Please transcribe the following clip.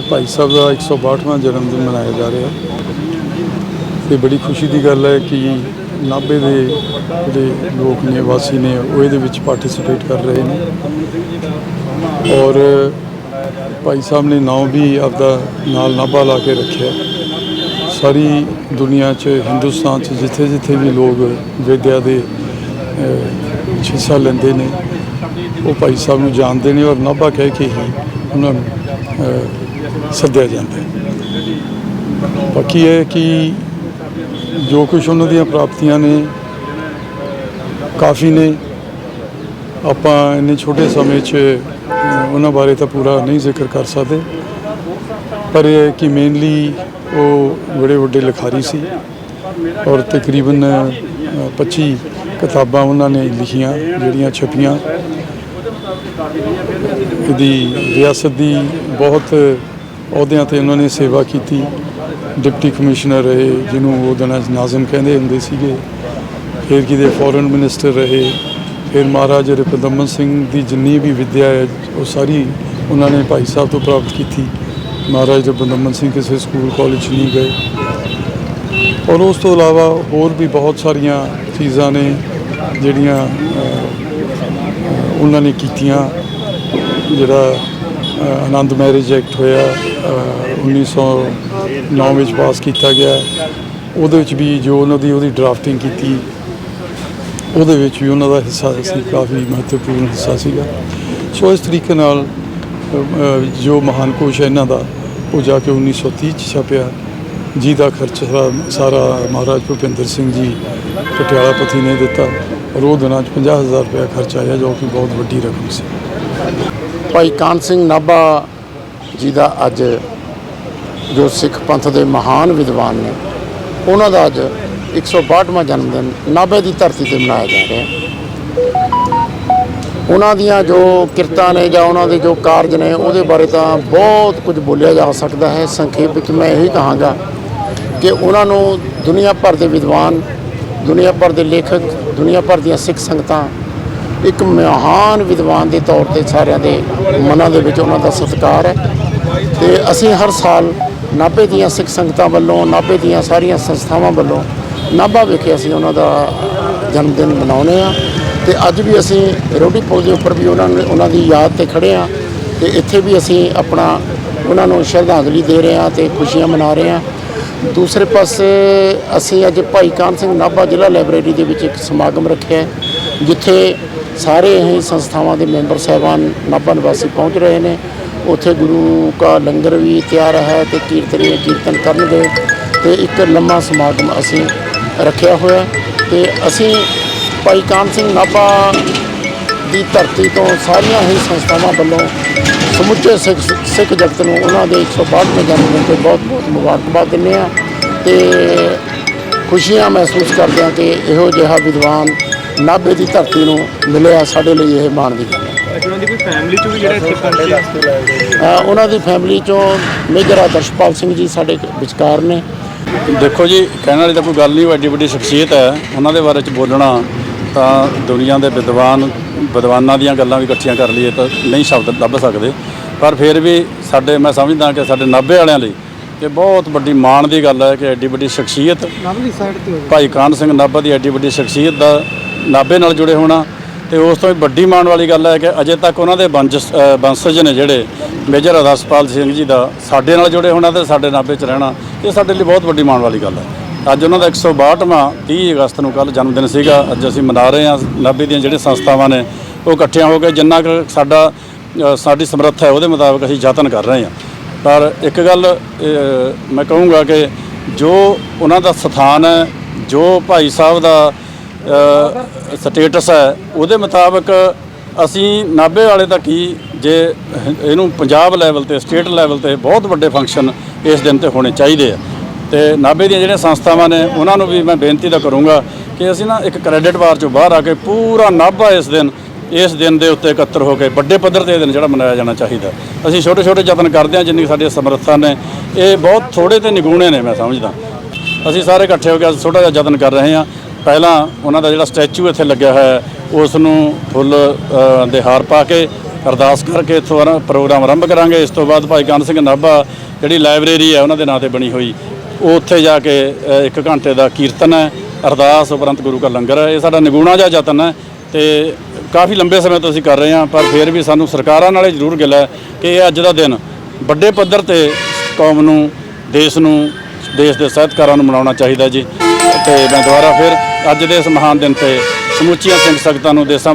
ਭਾਈ ਸਾਹਿਬ ਦਾ 162ਵਾਂ ਜਨਮ ਦਿਨ ਮਨਾਇਆ ਜਾ ਰਿਹਾ। ਹੈ ਤੇ ਬੜੀ ਖੁਸ਼ੀ ਦੀ ਗੱਲ ਹੈ ਕਿ ਨਾਭੇ ਦੇ ਜਿਹੜੇ ਲੋਕ ਨੇ, ਵਾਸੀ ਨੇ, ਉਹ ਇਹਦੇ ਵਿੱਚ ਪਾਰਟਿਸਿਪੇਟ ਕਰ ਰਹੇ ਨੇ। ਔਰ ਭਾਈ ਸਾਹਿਬ ਨੇ ਨਾਮ ਵੀ ਆਪਦਾ ਨਾਲ ਨਾਭਾ ਲਾ ਕੇ ਰੱਖਿਆ। ਸਾਰੀ ਦੁਨੀਆ 'ਚ, ਹਿੰਦੁਸਤਾਨ 'ਚ ਜਿੱਥੇ ਜਿੱਥੇ ਵੀ ਲੋਕ ਵਿਦਿਆ ਦੇ ਹਿੱਸਾ ਲੈਂਦੇ ਨੇ, ਉਹ ਭਾਈ ਸਾਹਿਬ ਨੂੰ ਜਾਣਦੇ ਨੇ ਔਰ ਨਾਭਾ ਕਹਿ ਕੇ ਹੀ ਉਹਨਾਂ ਨੂੰ ਸੱਦਿਆ ਜਾਂਦਾ ਹੈ। ਬਾਕੀ ਇਹ ਕਿ ਜੋ ਕੁਝ ਉਹਨਾਂ ਦੀਆਂ ਪ੍ਰਾਪਤੀਆਂ ਨੇ ਕਾਫੀ ਨੇ ਆਪਾਂ ਇੰਨੇ ਛੋਟੇ ਸਮੇਂ 'ਚ ਉਹਨਾਂ ਬਾਰੇ ਤਾਂ ਪੂਰਾ ਨਹੀਂ ਜ਼ਿਕਰ ਕਰ ਸਕਦੇ। ਪਰ ਇਹ ਕਿ ਮੇਨਲੀ ਉਹ ਬੜੇ ਵੱਡੇ ਲਿਖਾਰੀ ਸੀ ਔਰ ਤਕਰੀਬਨ ਅਹ, 25 ਕਿਤਾਬਾਂ ਉਹਨਾਂ ਨੇ ਲਿਖੀਆਂ ਜਿਹੜੀਆਂ ਛਪੀਆਂ। ਦੀ ਰਿਆਸਤ ਦੀ ਬਹੁਤ ਅਹੁਦਿਆਂ ਤੇ ਉਹਨਾਂ ਨੇ ਸੇਵਾ ਕੀਤੀ। ਡਿਪਟੀ ਕਮਿਸ਼ਨਰ ਰਹੇ, ਜਿਹਨੂੰ ਉਹ ਦਿਨਾਂ ਨਾਜ਼ਮ ਕਹਿੰਦੇ ਹੁੰਦੇ ਸੀਗੇ। ਫਿਰ ਕਿਤੇ ਫੋਰਨ ਮਿਨਿਸਟਰ ਰਹੇ, ਫਿਰ ਮਹਾਰਾਜਾ ਰਿਪਦਮਨ ਸਿੰਘ ਦੀ ਜਿੰਨੀ ਵੀ ਵਿੱਦਿਆ ਹੈ, ਉਹ ਸਾਰੀ ਉਹਨਾਂ ਨੇ ਭਾਈ ਸਾਹਿਬ ਤੋਂ ਪ੍ਰਾਪਤ ਕੀਤੀ। ਮਹਾਰਾਜਾ ਰਿਪਦਮਨ ਸਿੰਘ ਕਿਸੇ ਸਕੂਲ, ਕਾਲਜ ਨਹੀਂ ਗਏ। ਔਰ ਉਸ ਤੋਂ ਇਲਾਵਾ ਹੋਰ ਵੀ ਬਹੁਤ ਸਾਰੀਆਂ ਚੀਜ਼ਾਂ ਨੇ, ਜਿਹੜੀਆਂ ਉਹਨਾਂ ਨੇ ਕੀਤੀਆਂ ਜਿਹੜਾ ਆਨੰਦ ਮੈਰਿਜ ਐਕਟ ਹੋਇਆ ਅ, 1909 ਵਿੱਚ ਪਾਸ ਕੀਤਾ ਗਿਆ। ਉਹਦੇ ਵਿੱਚ ਵੀ ਜੋ ਉਹਨਾਂ ਦੀ ਉਹਦੀ ਡਰਾਫਟਿੰਗ ਕੀਤੀ ਉਹਦੇ ਵਿੱਚ ਵੀ ਉਹਨਾਂ ਦਾ ਹਿੱਸਾ ਸੀ ਕਾਫੀ ਮਹੱਤਵਪੂਰਨ ਹਿੱਸਾ ਸੀਗਾ। ਸੋ ਇਸ ਤਰੀਕੇ ਨਾਲ ਜੋ ਮਹਾਨ ਕੋਸ਼ ਹੈ ਇਹਨਾਂ ਦਾ ਉਹ ਜਾ ਕੇ 1930 ਚ ਛਪਿਆ। ਜਿਹਦਾ ਖਰਚਾ ਸਾਰਾ- ਸਾਰਾ ਮਹਾਰਾਜ ਭੁਪਿੰਦਰ ਸਿੰਘ ਜੀ ਪਟਿਆਲਾ ਪਤੀ ਨੇ ਦਿੱਤਾ। ਔਰ ਦਿਨਾਂ 'ਚ 50000 ਰੁਪਏ ਖਰਚ ਆਇਆ, ਜੋ ਕਿ ਬਹੁਤ ਵੱਡੀ ਰਕਮ ਸੀ। ਭਾਈ ਕਾਨ ਸਿੰਘ ਨਾਭਾ ਜੀ ਦਾ ਅੱਜ ਜੋ ਸਿੱਖ ਪੰਥ ਦੇ ਮਹਾਨ ਵਿਦਵਾਨ ਨੇ, ਉਹਨਾਂ ਦਾ ਅੱਜ 162ਵਾਂ ਜਨਮ ਦਿਨ ਨਾਭੇ ਦੀ ਧਰਤੀ ਤੇ ਮਨਾਇਆ ਜਾ ਰਿਹਾ ਹੈ। ਉਹਨਾਂ ਦੀਆਂ ਜੋ ਕਿਰਤਾਂ ਨੇ ਜਾਂ ਉਹਨਾਂ ਦੇ ਜੋ ਕਾਰਜ ਨੇ, ਉਹਦੇ ਬਾਰੇ ਤਾਂ ਬਹੁਤ ਕੁਝ ਬੋਲਿਆ ਜਾ ਸਕਦਾ ਹੈ। ਸੰਖੇਪ ਵਿੱਚ ਮੈਂ ਇਹੀ ਕਹਾਂਗਾ ਕਿ ਉਹਨਾਂ ਨੂੰ ਦੁਨੀਆ ਭਰ ਦੇ ਵਿਦਵਾਨ ਦੁਨੀਆ ਭਰ ਦੇ ਲੇਖਕ, ਦੁਨੀਆ ਭਰ ਦੀਆਂ ਸਿੱਖ ਸੰਗਤਾਂ ਇੱਕ ਮਹਾਨ ਵਿਦਵਾਨ ਦੇ ਤੌਰ ਤੇ ਸਾਰਿਆਂ ਦੇ ਮਨਾਂ ਦੇ ਵਿੱਚ ਉਹਨਾਂ ਦਾ ਸਤਿਕਾਰ ਹੈ ਤੇ ਅਸੀਂ ਹਰ ਸਾਲ ਨਾਭੇ ਦੀਆਂ ਸਿੱਖ ਸੰਗਤਾਂ ਵੱਲੋਂ, ਨਾਭੇ ਦੀਆਂ ਸਾਰੀਆਂ ਸੰਸਥਾਵਾਂ ਵੱਲੋਂ ਨਾਭਾ ਵਿਖੇ ਅਸੀਂ ਉਹਨਾਂ ਦਾ ਜਨਮ ਦਿਨ ਮਨਾਉਂਦੇ ਆ ਤੇ ਅੱਜ ਵੀ ਅਸੀਂ ਰੋਟੀ ਪੁਲ ਦੇ ਉੱਪਰ ਵੀ ਉਹਨਾਂ ਨੂੰ, ਉਹਨਾਂ ਦੀ ਯਾਦ ਤੇ ਖੜੇ ਆ ਤੇ ਇੱਥੇ ਵੀ ਅਸੀਂ ਆਪਣਾ ਉਹਨਾਂ ਨੂੰ ਸ਼ਰਧਾਂਜਲੀ ਦੇ ਰਹੇ ਆ ਤੇ ਖੁਸ਼ੀਆਂ ਮਨਾ ਰਹੇ ਆ ਦੂਸਰੇ ਪਾਸੇ ਅਸੀਂ ਅੱਜ ਭਾਈ ਕਾਨ ਸਿੰਘ ਨਾਭਾ ਜ਼ਿਲ੍ਹਾ ਲਾਇਬ੍ਰੇਰੀ ਦੇ ਵਿੱਚ ਇੱਕ ਸਮਾਗਮ ਰੱਖਿਆ ਜਿੱਥੇ ਸਾਰੇ ਹੀ ਸੰਸਥਾਵਾਂ ਦੇ ਮੈਂਬਰ ਸਾਹਿਬਾਨ ਨਾਭਾ ਨਿਵਾਸੀ ਪਹੁੰਚ ਰਹੇ ਨੇ। ਉੱਥੇ ਗੁਰੂ ਕਾ ਲੰਗਰ ਵੀ ਤਿਆਰ ਹੈ ਤੇ ਕੀਰਤਨੀ ਕੀਰਤਨ ਕਰਨਗੇ ਤੇ ਇੱਕ ਲੰਮਾ ਸਮਾਗਮ ਅਸੀਂ ਰੱਖਿਆ ਹੋਇਆ ਹੈ ਤੇ ਅਸੀਂ ਭਾਈ ਕਾਨ ਸਿੰਘ ਨਾਭਾ ਦੀ ਧਰਤੀ ਤੋਂ ਸਾਰੀਆਂ ਹੀ ਸੰਸਥਾਵਾਂ ਵੱਲੋਂ ਸਮੁੱਚੇ ਸਿੱਖ ਸਿੱਖ ਜਗਤ ਨੂੰ ਉਹਨਾਂ ਦੇ 162ਵੇਂ ਜਨਮ ਦਿਨ ਤੇ ਬਹੁਤ-ਬਹੁਤ ਮੁਬਾਰਕਬਾਦ ਦਿੰਦੇ ਆ ਤੇ ਖੁਸ਼ੀਆਂ ਮਹਿਸੂਸ ਕਰਦੇ ਆ ਕਿ ਇਹੋ ਜਿਹਾ ਵਿਦਵਾਨ ਨਾਭੇ ਦੀ ਧਰਤੀ ਨੂੰ ਮਿਲਿਆ ਸਾਡੇ ਲਈ ਇਹ ਮਾਣ ਦੀ ਗੱਲ ਹੈ। ਅੱਛਾ ਉਹਨਾਂ ਦੀ ਕੋਈ ਫੈਮਿਲੀ ਚ ਵੀ ਜਿਹੜਾ ਇੱਥੇ ਪਹੁੰਚੇ ਅ, ਉਹਨਾਂ ਦੀ ਫੈਮਿਲੀ ਚੋਂ ਮੇਜਰ ਆਦਰਸ਼ਪਾਲ ਸਿੰਘ ਜੀ ਸਾਡੇ ਵਿਚਕਾਰ ਨੇ। ਦੇਖੋ ਜੀ ਕਹਿਣ ਵਾਲੀ ਤਾਂ ਕੋਈ ਗੱਲ ਨਹੀਂ ਵੱਡੀ ਵੱਡੀ ਸ਼ਖਸੀਅਤ ਹੈ। ਉਹਨਾਂ ਦੇ ਬਾਰੇ ਚ ਬੋਲਣਾ ਤਾਂ ਦੁਨੀਆ ਦੇ ਵਿਦਵਾਨ ਵਿਦਵਾਨਾਂ ਦੀਆਂ ਗੱਲਾਂ ਵੀ ਇਕੱਠੀਆਂ ਕਰ ਲਈਏ ਤਾਂ ਨਹੀਂ ਸ਼ਬਦ ਲੱਭ ਸਕਦੇ। ਪਰ ਫਿਰ ਵੀ ਸਾਡੇ ਮੈਂ ਸਮਝਦਾ ਕਿ ਸਾਡੇ ਨਾਭੇ ਵਾਲਿਆਂ ਲਈ ਇਹ ਬਹੁਤ ਵੱਡੀ ਮਾਣ ਦੀ ਗੱਲ ਹੈ ਕਿ ਐਡੀ ਵੱਡੀ ਸ਼ਖਸੀਅਤ ਭਾਈ ਕਾਨ ਸਿੰਘ ਨਾਭਾ ਦੀ ਐਡੀ ਵੱਡੀ ਸ਼ਖਸੀਅਤ ਦਾ ਨਾਭੇ ਨਾਲ ਜੁੜੇ ਹੋਣਾ ਤੇ ਉਸ ਤੋਂ ਵੀ ਵੱਡੀ ਮਾਣ ਵਾਲੀ ਗੱਲ ਹੈ ਕਿ ਅਜੇ ਤੱਕ ਉਹਨਾਂ ਦੇ ਵੰਸ਼ਜ ਨੇ ਜਿਹੜੇ ਮੇਜਰ ਅਰਦਾਸਪਾਲ ਸਿੰਘ ਜੀ ਦਾ ਸਾਡੇ ਨਾਲ ਜੁੜੇ ਹੋਣਾ ਤੇ ਸਾਡੇ ਨਾਭੇ 'ਚ ਰਹਿਣਾ ਇਹ ਸਾਡੇ ਲਈ ਬਹੁਤ ਵੱਡੀ ਮਾਣ ਵਾਲੀ ਗੱਲ ਹੈ। ਅੱਜ ਉਹਨਾਂ ਦਾ 162ਵਾਂ 30 ਅਗਸਤ ਨੂੰ ਕੱਲ ਜਨਮ ਦਿਨ ਸੀਗਾ। ਅੱਜ ਅਸੀਂ ਮਨਾ ਰਹੇ ਹਾਂ, ਨਾਭੇ ਦੀਆਂ ਜਿਹੜੀਆਂ ਸੰਸਥਾਵਾਂ ਨੇ, ਉਹ ਇਕੱਠੀਆਂ ਹੋ ਕੇ ਜਿੰਨਾ ਕੁ ਸਾਡਾ ਸਾਡੀ ਸਮਰੱਥਾ ਹੈ, ਉਹਦੇ ਮੁਤਾਬਕ ਅਸੀਂ ਯਤਨ ਕਰ ਰਹੇ ਹਾਂ। ਪਰ ਇੱਕ ਗੱਲ ਮੈਂ ਕਹੂੰਗਾ ਕਿ ਜੋ ਉਹਨਾਂ ਦਾ ਸਥਾਨ ਹੈ, ਜੋ ਭਾਈ ਸਾਹਿਬ ਦਾ ਸਟੇਟਸ ਹੈ, ਉਹਦੇ ਮੁਤਾਬਕ ਅਸੀਂ ਨਾਭੇ ਵਾਲੇ ਤਾਂ ਕੀ, ਜੇ ਇਹਨੂੰ ਪੰਜਾਬ ਲੈਵਲ ਤੇ ਸਟੇਟ ਲੈਵਲ ਤੇ ਬਹੁਤ ਵੱਡੇ ਫੰਕਸ਼ਨ ਇਸ ਦਿਨ ਤੇ ਹੋਣੇ ਚਾਹੀਦੇ ਆ। ਤੇ ਨਾਭੇ ਦੀਆਂ ਜਿਹੜੀਆਂ ਸੰਸਥਾਵਾਂ ਨੇ, ਉਹਨਾਂ ਨੂੰ ਵੀ ਮੈਂ ਬੇਨਤੀ ਤਾਂ ਕਰੂੰਗਾ ਕਿ ਅਸੀਂ ਨਾ ਇੱਕ ਕ੍ਰੈਡਿਟ ਵਾਰ ਚੋਂ ਬਾਹਰ ਆ ਕੇ ਪੂਰਾ ਨਾਭਾ ਇਸ ਦਿਨ ਇਸ ਦਿਨ ਦੇ ਉੱਤੇ ਇਕੱਤਰ ਹੋ ਕੇ ਵੱਡੇ ਪੱਧਰ ਤੇ ਇਹ ਦਿਨ ਜਿਹੜਾ ਮਨਾਇਆ ਜਾਣਾ ਚਾਹੀਦਾ। ਅਸੀਂ ਛੋਟੇ ਛੋਟੇ ਯਤਨ ਕਰਦੇ ਹਾਂ, ਜਿੰਨੀ ਸਾਡੀਆਂ ਸਮਰੱਥਾ ਨੇ, ਇਹ ਬਹੁਤ ਥੋੜੇ ਤੇ ਨਿਗੂਣੇ ਨੇ ਮੈਂ ਸਮਝਦਾ। ਅਸੀਂ ਸਾਰੇ ਇਕੱਠੇ ਹੋ ਕੇ ਅੱਜ ਛੋਟਾ ਜਿਹਾ ਯਤਨ ਕਰ ਰਹੇ ਹਾਂ। ਪਹਿਲਾਂ ਉਹਨਾਂ ਦਾ ਜਿਹੜਾ ਸਟੈਚੂ ਇੱਥੇ ਲੱਗਿਆ ਹੋਇਆ ਹੈ, ਉਸ ਨੂੰ ਫੁੱਲ ਦੇ ਹਾਰ ਪਾ ਕੇ ਅਰਦਾਸ ਕਰਕੇ ਇੱਥੋਂ ਪ੍ਰੋਗਰਾਮ ਆਰੰਭ ਕਰਾਂਗੇ। ਇਸ ਤੋਂ ਬਾਅਦ ਭਾਈ ਕਾਨ ਸਿੰਘ ਨਾਭਾ, ਜਿਹੜੀ ਲਾਇਬ੍ਰੇਰੀ ਹੈ, ਉਹਨਾਂ ਦੇ ਨਾਂ ਤੇ ਬਣੀ ਹੋਈ। ਉਹ ਉੱਥੇ ਜਾ ਕੇ ਅ, ਇੱਕ ਘੰਟੇ ਦਾ ਕੀਰਤਨ ਹੈ ਅਰਦਾਸ ਉਪਰੰਤ ਗੁਰੂ ਕਾ ਲੰਗਰ ਹੈ। ਇਹ ਸਾਡਾ ਨਿਗੂਣਾ ਜਿਹਾ ਯਤਨ ਹੈ ਤੇ ਕਾਫੀ ਲੰਬੇ ਸਮੇਂ ਤੋਂ ਅਸੀਂ ਕਰ ਰਹੇ ਹਾਂ ਪਰ ਫਿਰ ਵੀ ਸਾਨੂੰ ਸਰਕਾਰਾਂ ਨਾਲੇ ਜ਼ਰੂਰ ਗਿਲਾ ਹੈ ਕਿ ਇਹ ਅੱਜ ਦਾ ਦਿਨ ਵੱਡੇ ਪੱਧਰ ਤੇ ਕੌਮ ਨੂੰ ਦੇਸ਼ ਨੂੰ ਦੇਸ਼ ਦੇ ਸਾਹਿਤਕਾਰਾਂ ਨੂੰ ਮਨਾਉਣਾ ਚਾਹੀਦਾ ਜੀ। ਤੇ ਮੈਂ ਦੁਬਾਰਾ ਫਿਰ ਅੱਜ ਦੇ ਇਸ ਮਹਾਨ ਦਿਨ ਤੇ ਸਮੁੱਚੀਆਂ ਸਿੰਘ ਸੰਗਤਾਂ ਨੂੰ ਦੇਸਾਂ ਵਿਦੇਸਾਂ